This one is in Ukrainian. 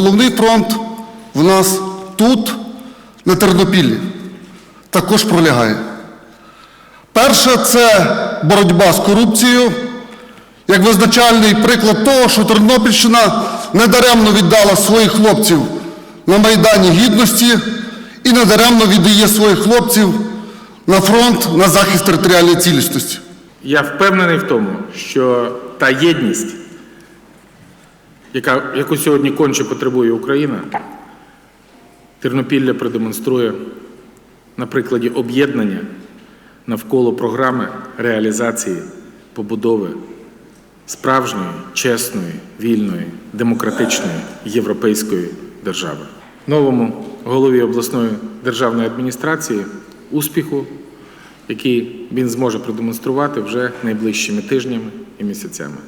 головний фронт в нас тут, на Тернопіллі, також пролягає. Перше це боротьба з корупцією, як визначальний приклад того, що Тернопільщина недаремно віддала своїх хлопців на Майдані Гідності і недаремно віддає своїх хлопців на фронт на захист територіальної цілісності. Я впевнений в тому, що та єдність, яка, яку сьогодні конче потребує Україна, Тернопілля продемонструє на прикладі об'єднання навколо програми реалізації побудови справжньої, чесної, вільної, демократичної європейської держави. Новому голові обласної державної адміністрації успіху, який він зможе продемонструвати вже найближчими тижнями і місяцями.